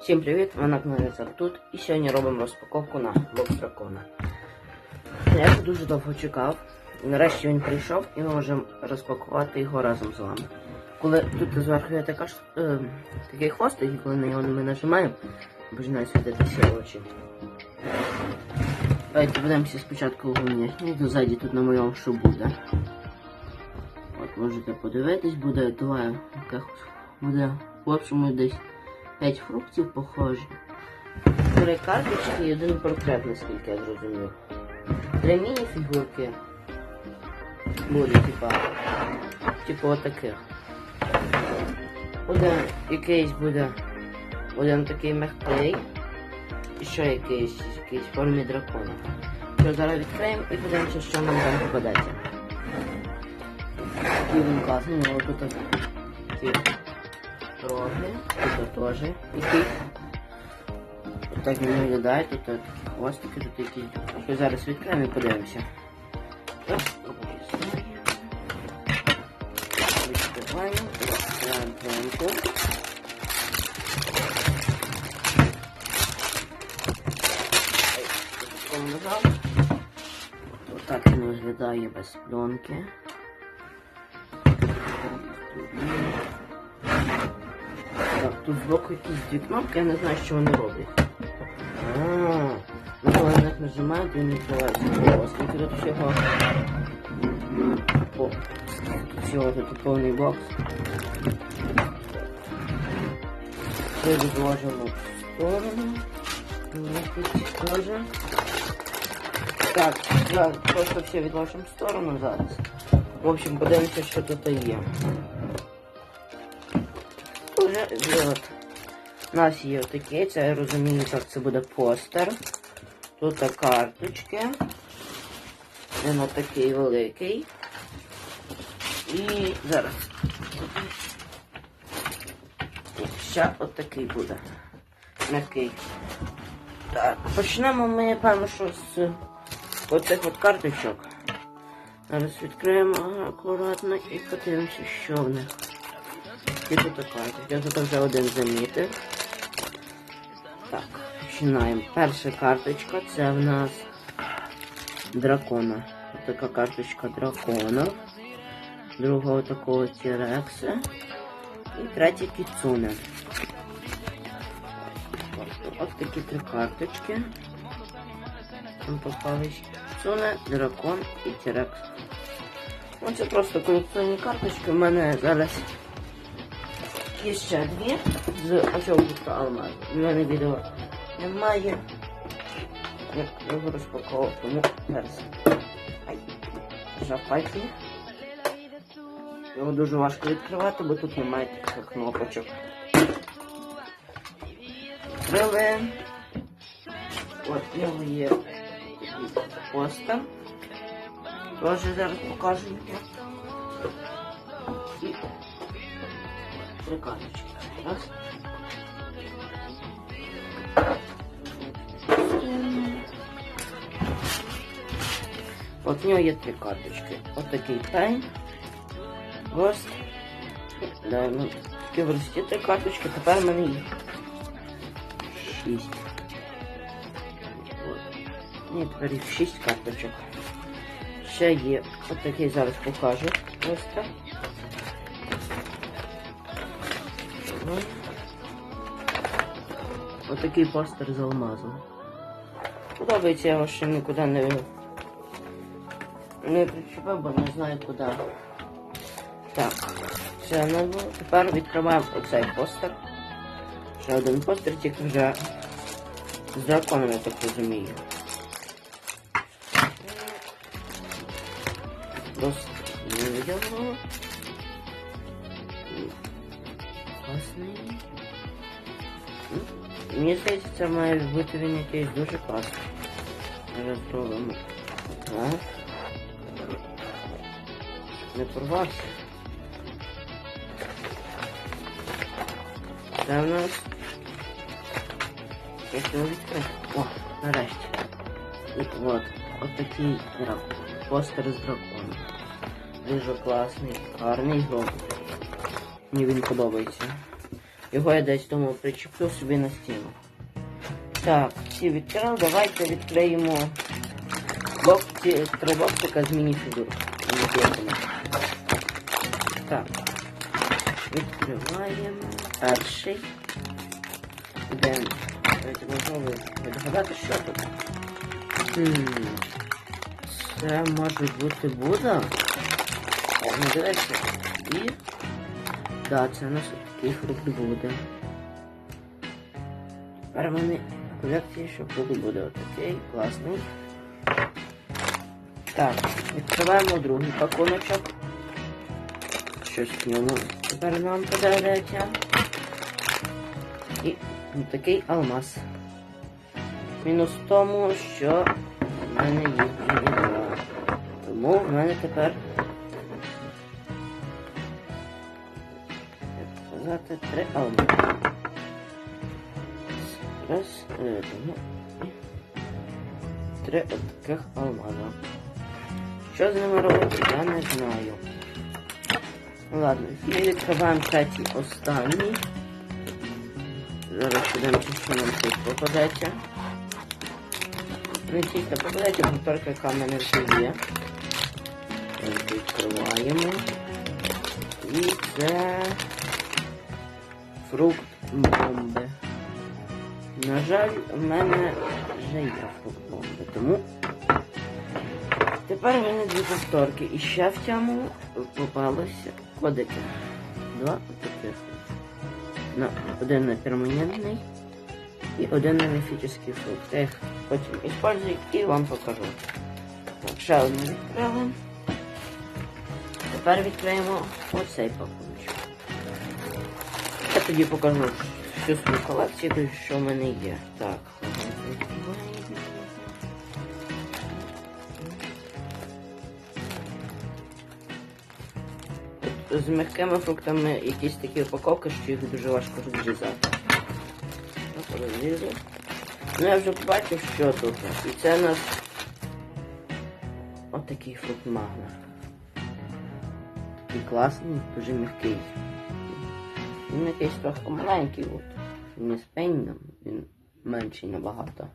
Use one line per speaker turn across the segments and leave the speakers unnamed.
Всім привіт! Ви на каналі тут і сьогодні робимо розпаковку на бокс дракона. Я його дуже довго чекав. Нарешті він прийшов і ми можемо розпакувати його разом з вами. Коли тут зверху є така, е, такий хвостик, і коли на нього ми нажимаємо, починають світитися очі. Давайте подивимося спочатку головні. І ззаді тут намальовано, що буде. От можете подивитись, буде два якихось буде в общому десь 5 фруктів похожі. Три карточки і один портрет, наскільки я зрозумів. Три міні-фігурки. Буде, типа. Типу отаких. Один якийсь буде. Один такий мягкий. І ще якийсь в формі дракона. Що зараз відкриємо і подивимося, що нам там попадеться. Такий він класний, у нього тут такі роги, тут теж якийсь. Так він виглядає, тут такі хвостики, тут якісь. Що зараз відкриємо і подивимося. Ось, Відкриваємо, відкриваємо пленку. Отак він виглядає без пленки. Так, тут збоку якісь дві кнопки, я не знаю, що вони роблять. А, ну коли на них нажимають, він відкривається. Ось скільки тут всього. О, тут всього тут повний бокс. Це відложено в сторону. Теж. Так, зараз просто все відложимо в сторону зараз. В общем, подивимося, що тут є. Уже. У нас є таке, це я розумію, так це буде постер. Тут карточки. Він такий великий. І зараз. Ще отакий буде. М'який. Так, почнемо ми, певно, що з оцих от карточок. Зараз відкриємо акуратно і подивимося, що в них. Типу така. Я тут вже один замітив. Так, починаємо. Перша карточка це в нас дракона. Така карточка дракона. Друга такого тірекса. І третя кіцуне. Ось такі три карточки. Там попались кіцуне, дракон і тірекс. Оце просто колекційні карточки. У мене зараз Є ще дві з кутка алмазу. У мене відео немає. Як його розпаковував, тому зараз. Ай, запайки. Його дуже важко відкривати, бо тут немає таких кнопочок. Відкрили. От в нього є такий постер. Зараз покажу. І три карточки. От в нього є три карточки. От такий тайм. Гост. Да, ну, такі в три карточки, тепер в мене їх шість. Ні, тепер їх шість карточок. Ще є. От такий зараз покажу. Ось так. Ось. Отакий постер з алмазом. Подобається я його ще нікуди не, не причепив, бо не знаю куди. Так, це не було. Тепер відкриваємо оцей постер. Ще один постер, тільки вже з драконом, я так розумію. Просто не виділо. Класний. Мені здається, це має бути він якийсь дуже класний. Зараз зробимо. Не порвався. Це в нас. Як його відкрити? О, нарешті. І от, от такий дракон. Постер з драконом. Дуже класний, гарний зроблений. Мені він подобається. Його я десь тому причеплю собі на стіну. Так, ці відкрив, давайте відкриємо бок, ці, три боксика з мініфігур. Так. Відкриваємо. Перший. Йдемо. Давайте можливо відгадати, що тут. Хм. Це може бути Буда. Не дивіться. І. Да, це у такий фрукт буде. Тепер в мене в колекції, що фрукт буде отакий, класний. Так, відкриваємо другий пакуночок. Щось в ньому тепер нам подається. І такий алмаз. Мінус в тому, що в мене їх не два. Тому в мене тепер три алмази. Раз, е, ну, три от таких алмаза. Що з ними робити, я не знаю. Ладно, і відкриваємо третій останній. Зараз подивимося, що нам тут попадеться. Принципі, попадеться повторка, яка в мене вже є. Відкриваємо. І це фрукт бомби. На жаль, в мене вже є фрукт бомби, тому тепер в мене дві повторки. І ще в цьому попалося кодики. Два таких. На, один на перманентний і один на міфічний фрукт. Я їх потім использую і вам покажу. Так, ще одну відкрили. Тепер відкриємо оцей пакуночок. Тоді покажу всю свою колекцію, що в мене є. Так. З м'якими фруктами якісь такі упаковки, що їх дуже важко розрізати. Ну я вже побачив, що тут. І це у нас отакий фрукт магна. Такий класний, дуже м'який. Він якийсь трохи маленький, от. Не з пенном, він менший набагато.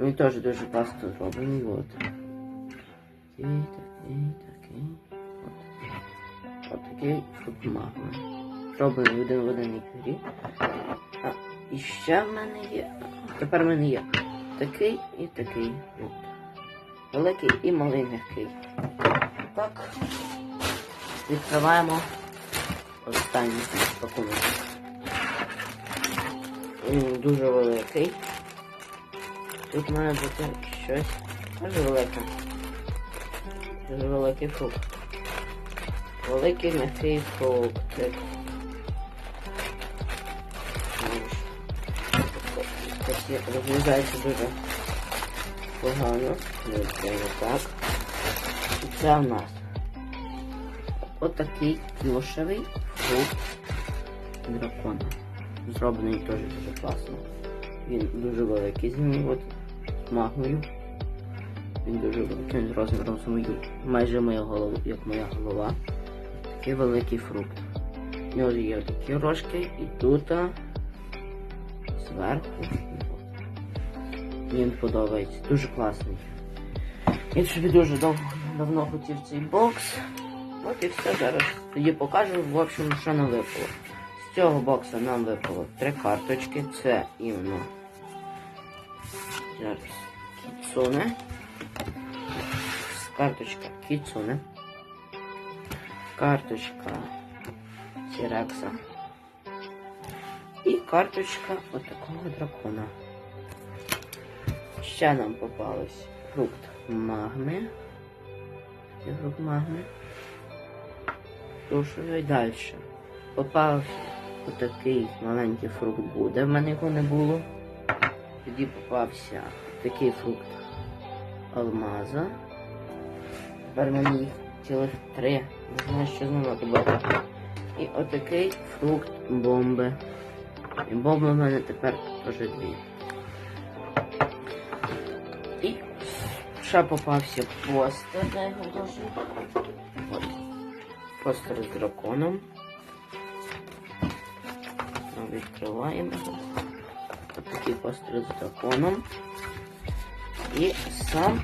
Він теж дуже класно зроблений, от. Такий, такий, такий. От. От такий фрукт магна. Зроблений один в один ігрі. А, і ще в мене є. Тепер в мене є такий і такий фрукт. Великий і малий м'який. Так. Відкриваємо останній пакунок. Він дуже великий. Тут має бути щось дуже велике. Дуже великий фрукт. Великий м'який фрукт. Розрізається дуже погано. Так. І це в нас отакий плюшевий фрукт дракона. Зроблений теж дуже класно. Він дуже великий з ним, от з магмою. Він дуже великий, він розміром з мою, майже моя голова, як моя голова. Такий великий фрукт. У нього є такі рожки і тут зверху. Він подобається. Дуже класний. Я собі дуже довго давно хотів цей бокс. От і все зараз. Тоді покажу, в общем, що нам випало. З цього бокса нам випало три карточки. Це іменно зараз Кіцуне. Карточка Кіцуне. Карточка Тірекса. І карточка отакого дракона. Ще нам попалось фрукт магми. Фрукт магми. Слушаю далі. Попався отакий маленький фрукт буде. В мене його не було. Тоді попався такий фрукт алмаза. Тепер мені їх цілих три. Не знаю, що з ними робити. І отакий фрукт бомби. І бомби в мене тепер теж дві. І ще попався постер, де його вложив. От. Постер з драконом. Відкриваємо. Такий постріл з драконом. І сам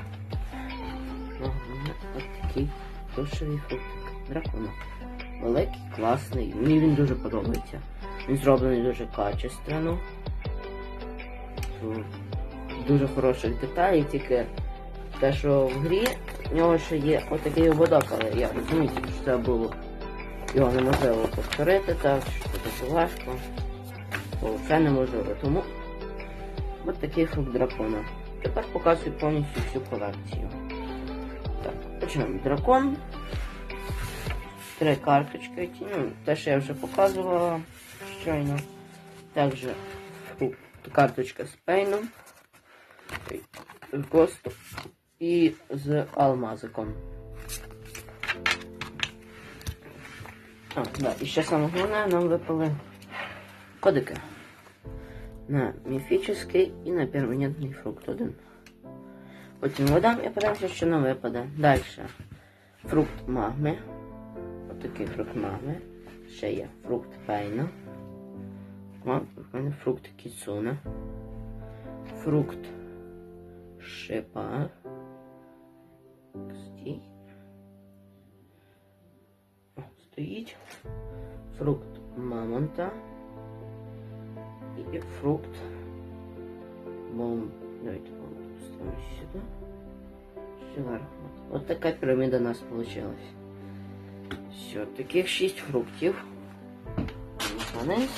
такий плюшевий фруктик дракона. Великий, класний. Мені він дуже подобається. Він зроблений дуже качественно. Дуже хороших деталей, тільки те, що в грі в нього ще є отакий водок, але я розумію, що це було його неможливо повторити так, що це важко. Бо це неможливо. Тому от такий фрукт дракона. Тепер показую повністю всю колекцію. Так, почнемо. Дракон. Три карточки, ну, те, що я вже показувала щойно. Також карточка з пейном, з гостом і з алмазиком. А, да, і ще саме головне, нам випали кодики. На міфічний і на перманентний фрукт один. Потім вода і подивимося, що нам випаде. Далі. Фрукт магми. Отакий фрукт магми. Ще є фрукт пейна. Фрукт кіцуна. Фрукт шипа. Стій. О, стоїть. Фрукт мамонта. І фрукт бомб. Давайте бомбу поставимо сюди. Сюди. От така піраміда у нас получилась. Все, таких шість фруктів. Вниз.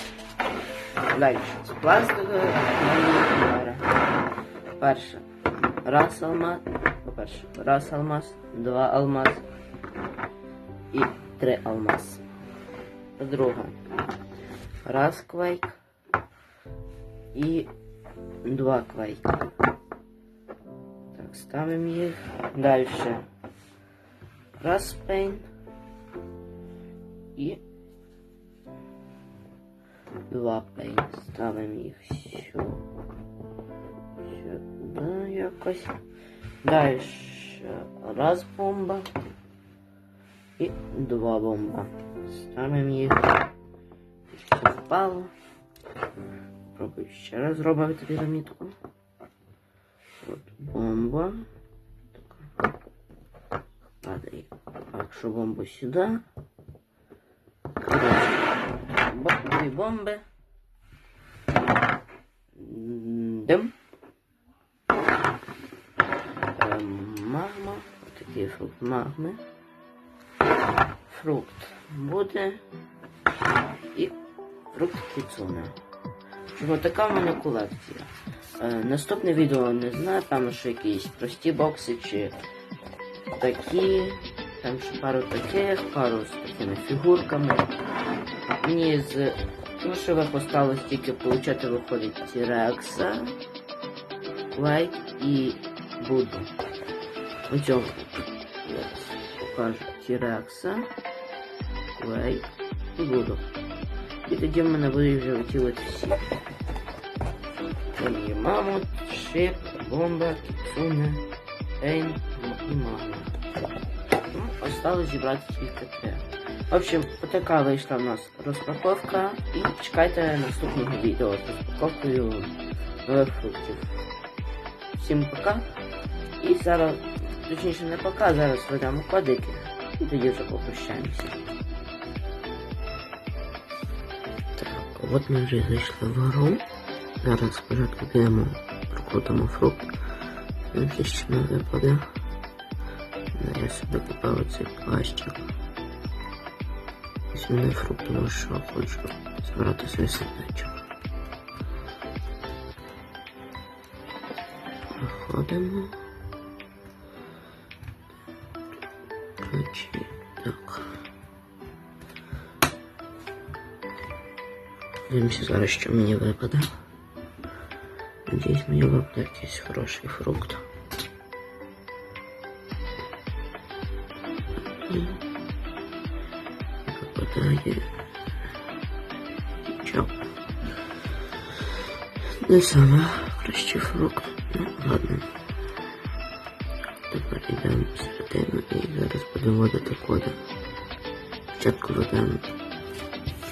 Далі. З пластикової товари. Перше. Раз алмаз. По-перше, раз алмаз, два алмаз і три алмаз. Друге. Раз квейк і два квейк. Так, ставимо їх. Далі. Раз пейн і два пейн. Ставимо їх сюди. Сюди якось. Далі. Раз бомба і два бомба. Їх. Все впало. Пробую ще раз зробити пірамідку. От бомба. Падає. Так, що бомбу сюди. Дві бомби. Дим. Магма. Такий фрукт магми. Фрукт буде. І фрукт кіцуна. Така в мене колекція. Е, наступне відео не знаю, певно, що якісь прості бокси чи такі. Там ще пару таких, пару з такими фігурками. Мені з плюшевих осталось тільки получати виходить Тірекса, Лайк і Буду. Оцього я покажу Тірекса, Лайк і Буду. І тоді в мене будуть вже втілити всі. Там є мамут, шип, бомба, кіцуне, ейн і мама. Ну, осталось зібрати тільки три. В общем, така вийшла в нас розпаковка. І чекайте наступного відео з розпаковкою нових фруктів. Всім пока. І зараз, точніше не пока, зараз ведемо кодики. І тоді вже попрощаємося. Так, от ми вже зайшли в гру. Зараз спочатку підемо прокрутимо фрукт. Дивимося, що нам випаде. Я собі купив цей плащик. Візьму фрукт, тому що хочу збирати свій сердечок. Проходимо. Дивимося зараз, що мені випаде. Надіюсь, мені випаде якийсь хороший фрукт. Випадає. Чоп. Не саме кращий фрукт. Ну, ладно. Тепер йдемо всередину і зараз будемо вводити коди. Спочатку ведемо.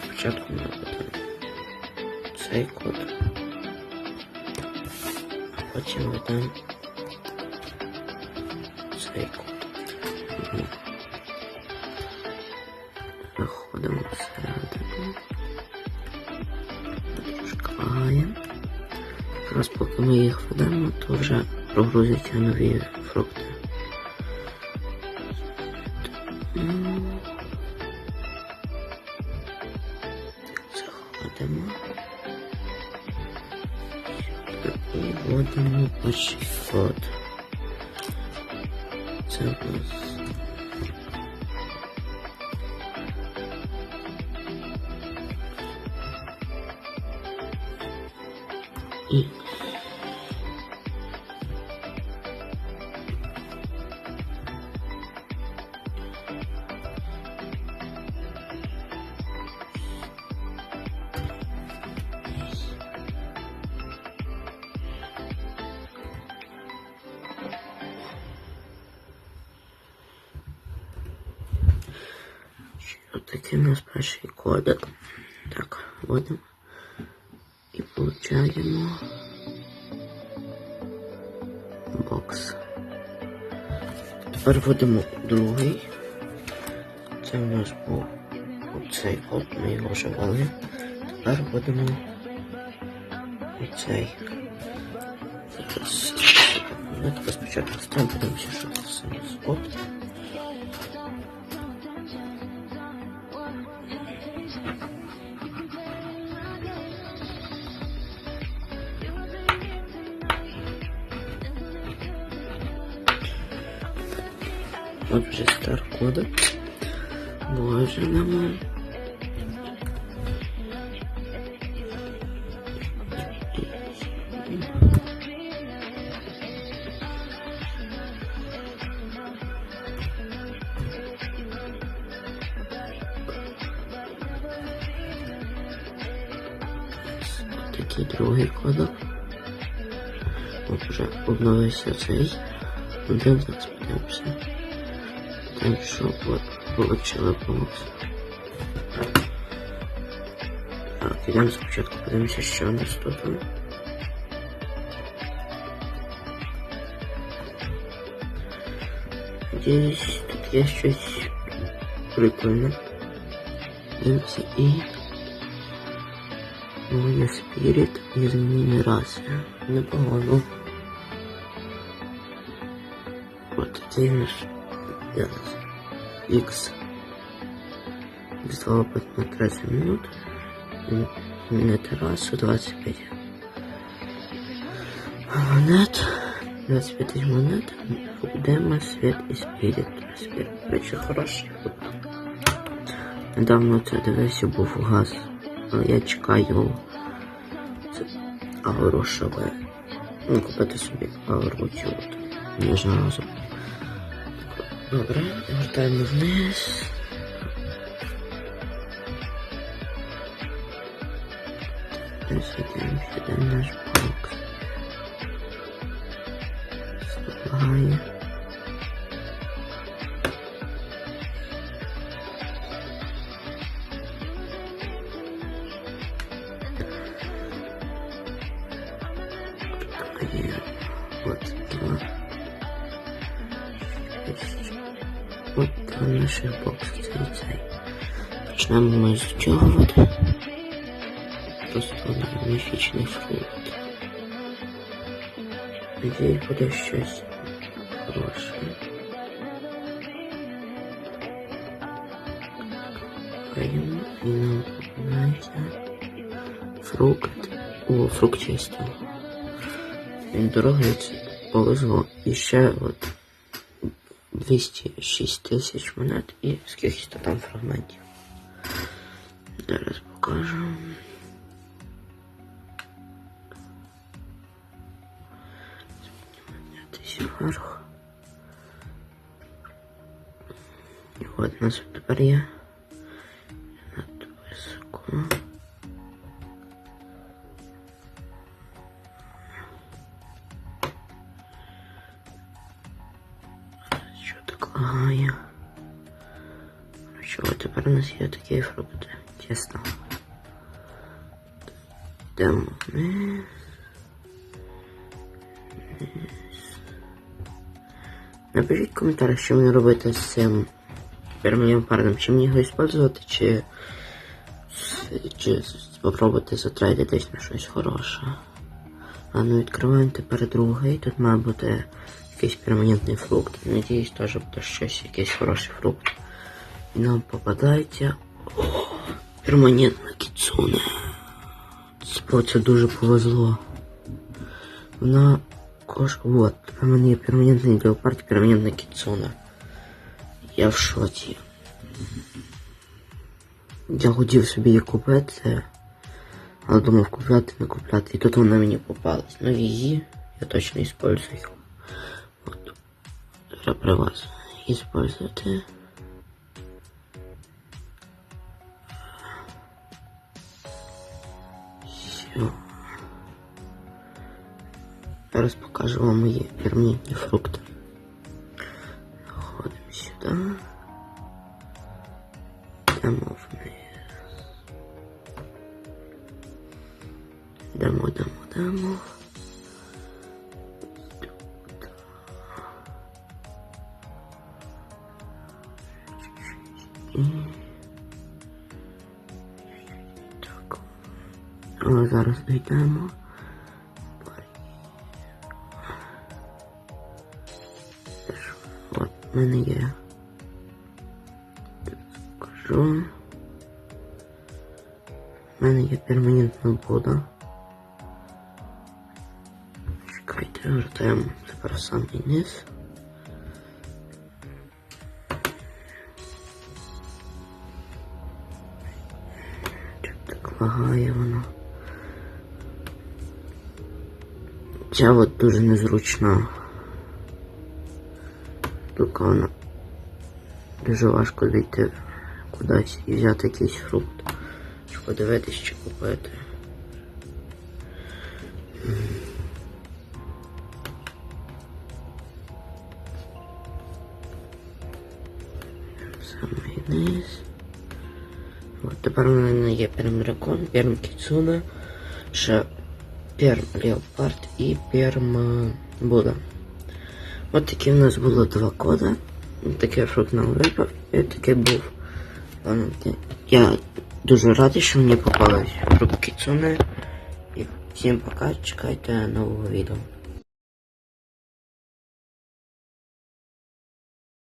Спочатку ми ведемо. Цей код. Потім ведемо цей код. Мгм. Заходимо всередину. Трошки лагаємо. Зараз поки ми їх ведемо, то вже прогрузяться нові фрукти. І Ось такий у нас перший кодик. Тепер вводимо другий. Це у нас був оцей код, ми його живали. Тепер вводимо оцей. Спочатку ставимо, подивимося, що це саме код. Кодик. Боже мой. Такий другий кодик. От вже обновився цей. Зараз подивимося. Так що от получила бонус. Так, ідемо спочатку подивимося, що у нас тут. Надіюсь, тут є щось прикольне. Дивимося і... Моя спіріт і зміни раси. Непогано. От це наш X. Стало на 30 минут. Змінити расу 25. Монет. 25 тисяч монет. Демо, світ і спіріт. Спіріт, речі, хороший. Недавно це дивився, був газ. Але я чекаю ауру, ну, купити собі ауру. Ніжного разу. Добре, вертаємо вниз. Засвітимо сюди наш блок. Сплагає. Наших бокси цей. Почнемо ми з чого от. Просто міфічний фрукт. Надіюсь, буде щось хороше. Даємо і нам попадається фрукт. О, фрукт чисто. Він дорогий, повезло. І ще от 206 тисяч монет і скільки то там фрагментів. Зараз покажу. Піднятися вверх. І от у нас тепер є. Вниз. Напишіть в коментарях, що мені робити з цим перманентним парнем. Чи мені його використовувати, чи, чи спробувати затрейдити десь на щось хороше. Ладно, відкриваємо тепер другий. Тут має бути якийсь перманентний фрукт. Надіюсь, теж буде щось, якийсь хороший фрукт. І нам попадається. Перманентна кіцуне. Це дуже повезло. Вона кошка. Вот, в мене є перманентний леопард, перманентна кіцуна. Я в шоці. Я хотів собі її купити, але думав купляти, не купляти. І тут вона мені попалась. Ну її я точно использую. От. Зараз при вас. Используйте. Все. Зараз покажу вам мої перманентні фрукти. Заходимо сюди. Йдемо вниз. Йдемо, йдемо, йдемо. І... Але зараз дійдемо. От, в мене є. Скажу. В мене є перманентна вода. Чекайте, вертаємо тепер. Чуть так лагає воно. Ця от дуже незручна. Тільки вона дуже важко дійти кудись і взяти якийсь фрукт. Чи подивитись, чи купити. Низ. От тепер у мене є перм дракон, перм кіцуна, ще перм леопард і перм е, Буда. От такі в нас було два кода. Такий фрукт нам випав і такий був. Ладно, Я дуже радий, що мені попались фрукт кіцуне. І всім пока, чекайте нового відео.